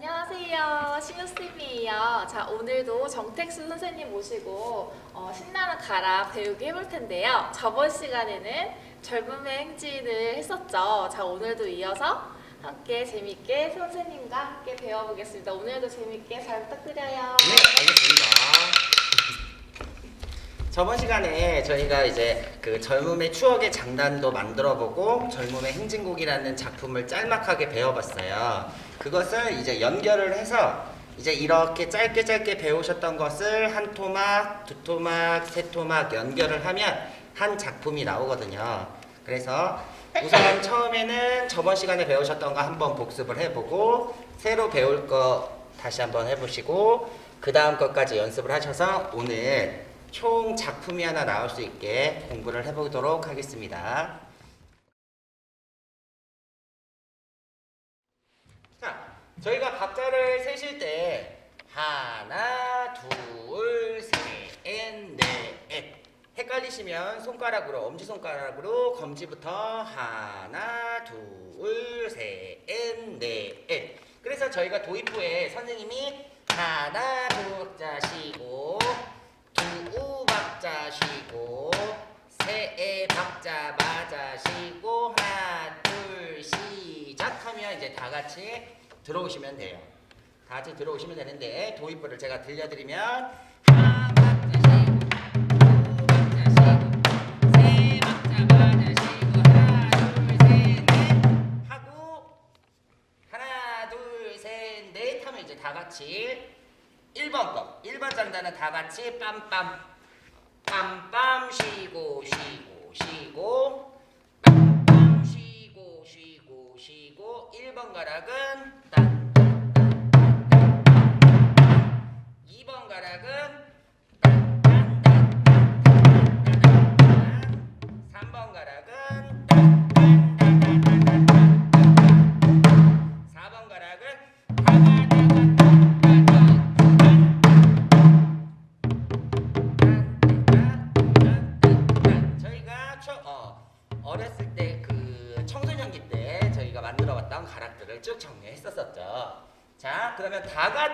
안녕하세요. 신우쌤이에요. 자, 오늘도 정택수 선생님 모시고 어, 신나는 가락 배우기 해볼 텐데요. 저번 시간에는 젊음의 행진을 했었죠. 자, 오늘도 이어서 함께 재밌게 선생님과 함께 배워보겠습니다. 오늘도 재밌게 잘 부탁드려요. 네, 알겠습니다. 저번 시간에 저희가 이제 그 젊음의 추억의 장단도 만들어보고 젊음의 행진곡이라는 작품을 짤막하게 배워봤어요. 그것을 이제 연결을 해서 이제 이렇게 짧게 짧게 배우셨던 것을 한 토막, 두 토막, 세 토막 연결을 하면 한 작품이 나오거든요. 그래서 우선 처음에는 저번 시간에 배우셨던 거 한번 복습을 해보고 새로 배울 거 다시 한번 해보시고 그 다음 것까지 연습을 하셔서 오늘 총 작품이 하나 나올 수 있게 공부를 해보도록 하겠습니다. 자, 저희가 박자를 세실 때 하나, 둘, 셋, 넷. 헷갈리시면 손가락으로 엄지 손가락으로 검지부터 하나, 둘, 셋, 넷. 그래서 저희가 도입부에 선생님이 하나, 둘자 쉬고 두 박자 쉬고 세 박자 맞아 쉬고 하나 둘 시작하면 이제 다 같이 들어오시면 돼요. 다 같이 들어오시면 되는데 도입부를 제가 들려드리면 다 같이 1번 거. 1번 장단은 다 같이 빰빰 빰빰 쉬고 쉬고 쉬고. 빰빰 쉬고 쉬고 쉬고. 1번 가락은 딴딴딴딴딴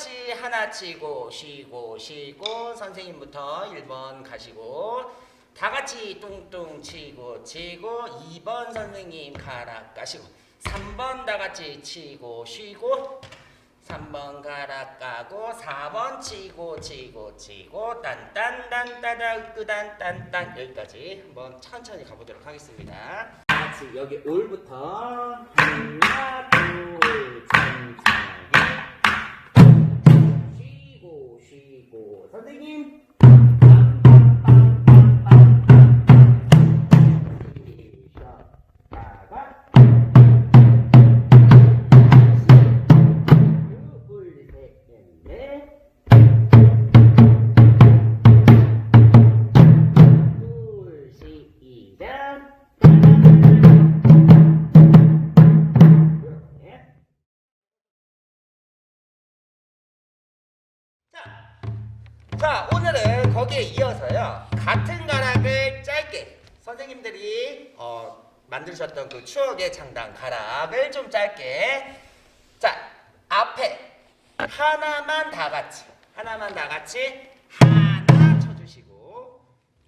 다 같이 하나 치고 쉬고 쉬고 선생님부터 1번 가시고 다 같이 뚱뚱 치고 치고 2번 선생님 가락 가시고 3번 다 같이 치고 쉬고 3번 가락 까고 4번 치고 치고 치고 딴딴딴따다 끄단딴딴 여기까지 한번 천천히 가보도록 하겠습니다. 같이 여기 올부터 하나 둘 쉬고 쉬고 선 자, 오늘은 거기에 이어서요. 같은 가락을 짧게. 선생님들이 어, 만드셨던 그 추억의 장단 가락을 좀 짧게. 자, 앞에 하나만 다 같이 하나만 다 같이 하나 쳐주시고.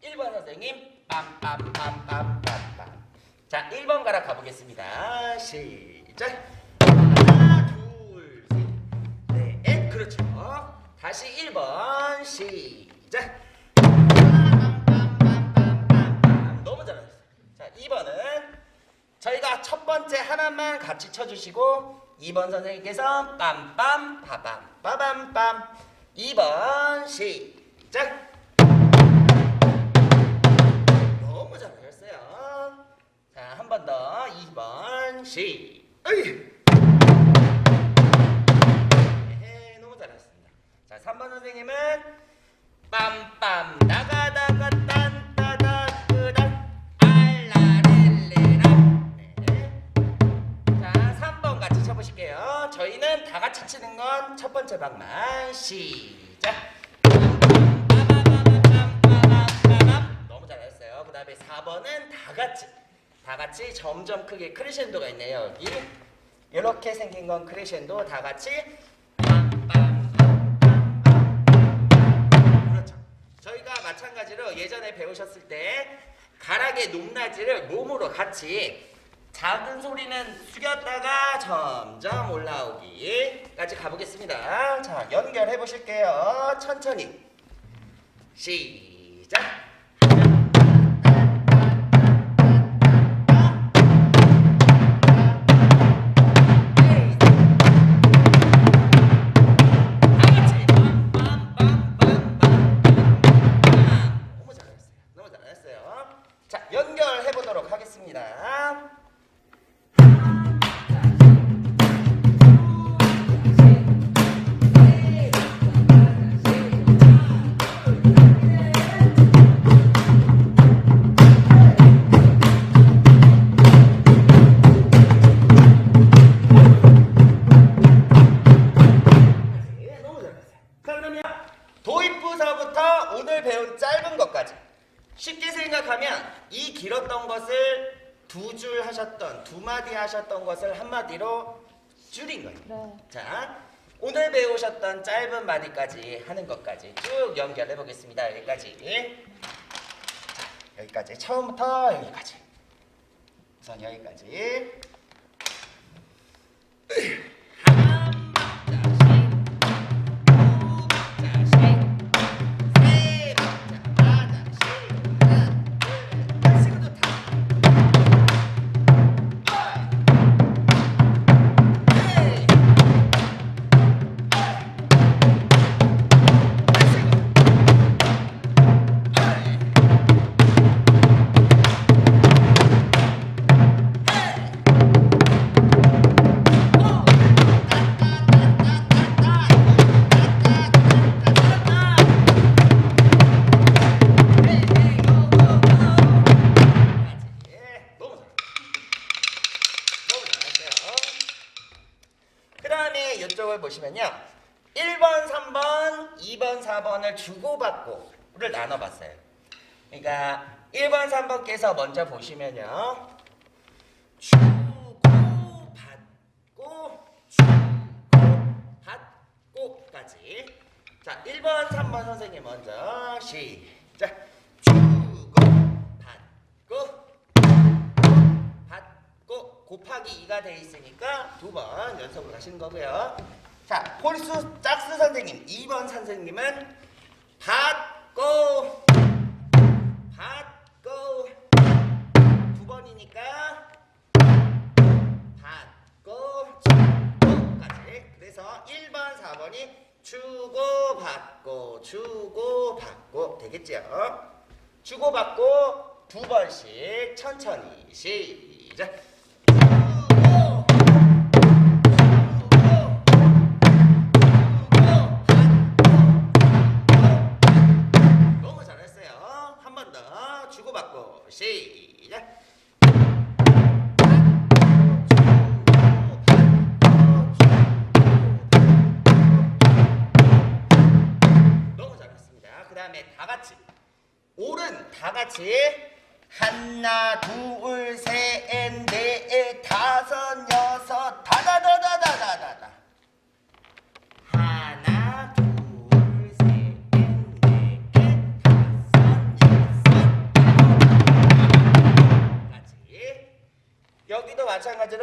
1번 선생님 빰빰빰빰빰빰. 자 1번 가락 가보겠습니다. 시작. 하나 둘셋넷 그렇죠 다시 1번 시작. 너무 잘하셨어요. 자 2번은 저희가 첫 번째 하나만 같이 쳐주시고 2번 선생님께서 빰빰 파밤 빠밤 빰. 2번 시작. 너무 잘하셨어요. 자 한 번 더. 2번 시. 으 자 3번 선생님은 빰빰 나가다가 딴따다 끄다 알라렐레라 네. 자 3번 같이 쳐보실게요 저희는 다 같이 치는 건 첫 번째 방만 시작 빠바바바밤빠바바밤. 너무 잘하셨어요 그 다음에 4번은 다 같이 다 같이 점점 크게 크레센도가 있네요 여기 이렇게 생긴 건 크레센도 다 같이 마찬가지로 예전에 배우셨을 때 가락의 높낮이를 몸으로 같이 작은 소리는 숙였다가 점점 올라오기까지 가보겠습니다. 자, 연결해 보실게요. 천천히. 시작. 자, 연결해 보도록 하겠습니다. 이 길었던 것을 두 줄 하셨던 두 마디 하셨던 것을 한 마디로 줄인 거예요. 네. 자, 오늘 배우셨던 짧은 마디까지 하는 것까지 쭉 연결해 보겠습니다. 여기까지. 자, 여기까지 처음부터 여기까지. 우선 여기까지. 이쪽을 보시면요. 1번, 3번, 2번, 4번을 주고받고를 나눠봤어요. 그러니까 1번, 3번께서 먼저 보시면요. 주고받고, 주고받고까지. 자, 1번, 3번 선생님 먼저 시작. 곱하기 2가 돼 있으니까 두 번 연속으로 하시는 거고요. 자, 폴수 짝수 선생님 2번 선생님은 받고 받고 두 번이니까 받고 주고까지. 그래서 1번 4번이 주고 받고 주고 받고 되겠죠? 주고 받고 두 번씩 천천히 시작.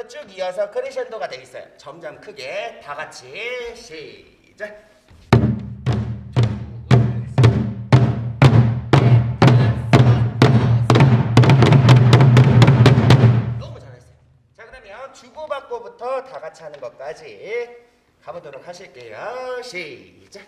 쭉 이어서 크리션도가 돼 있어요. 점점 크게 다 같이 시작. 자 그러면 주고받고부터 다 같이 하는 것까지 가보도록 하실게요. 시작.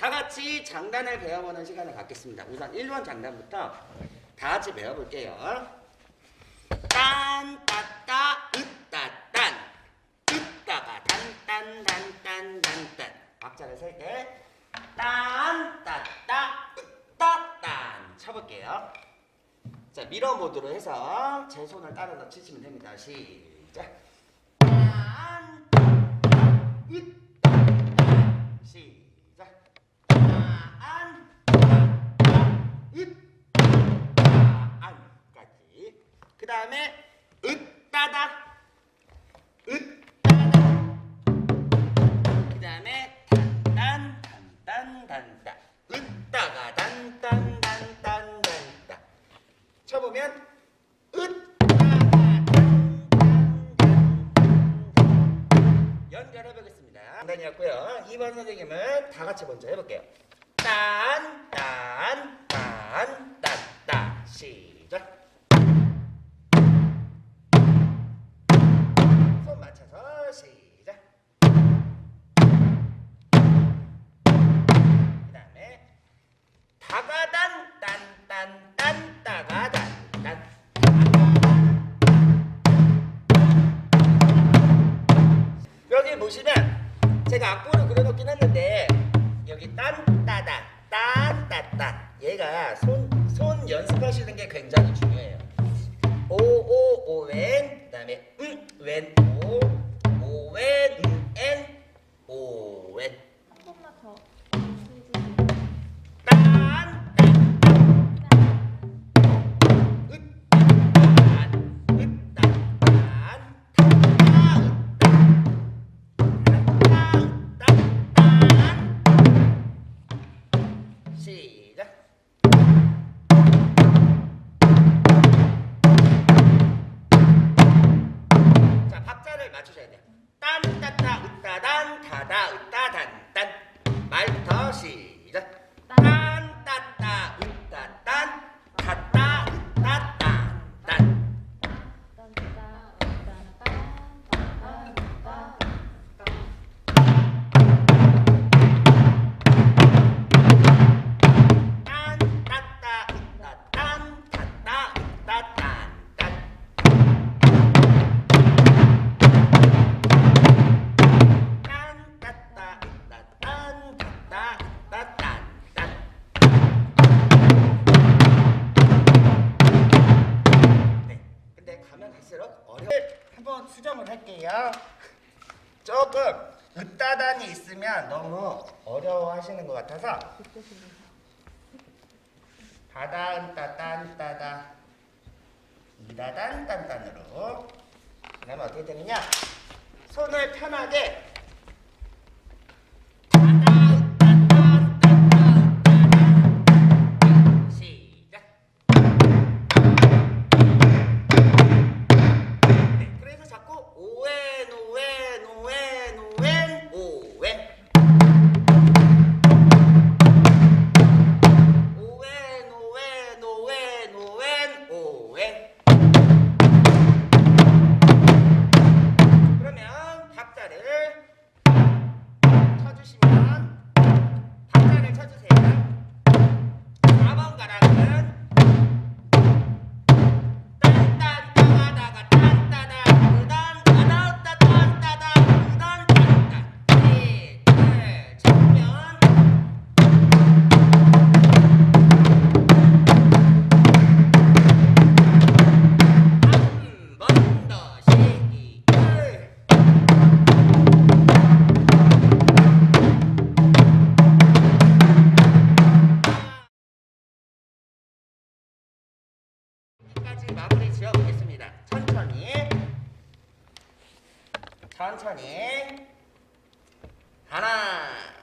다 같이 장단을 배워보는 시간을 갖겠습니다. 우선 1번 장단부터 다 같이 배워볼게요. 딴, 따따, 으따, 딴. 으따가 단, 딴, 단, 딴, 단, 딴. 박자를 셀 때. 딴, 따따, 으따, 딴. 쳐볼게요. 자, 미러 모드로 해서 제 손을 따라서 치시면 됩니다. 시작. 딴, 으따, 다음에 으따다. 으따다. 그 다음에 단단 단단 단단. 으따가 단단 단단 단단. 쳐보면 연결해보겠습니다. 단단이었고요. 2번 선생님은 다 같이 먼저 해볼게요 굉장히 중요해요. 오오 오웬 그다음에 은웬 오 오웬 오웬 한 번만 더. 할게요. 조금 으따단이 있으면 너무 어려워하시는 것 같아서 다단 따단 따다 이다단 딴딴으로 그러면 어떻게 되느냐? 손을 편하게 여기까지 마무리 지어 보겠습니다. 천천히 천천히 하나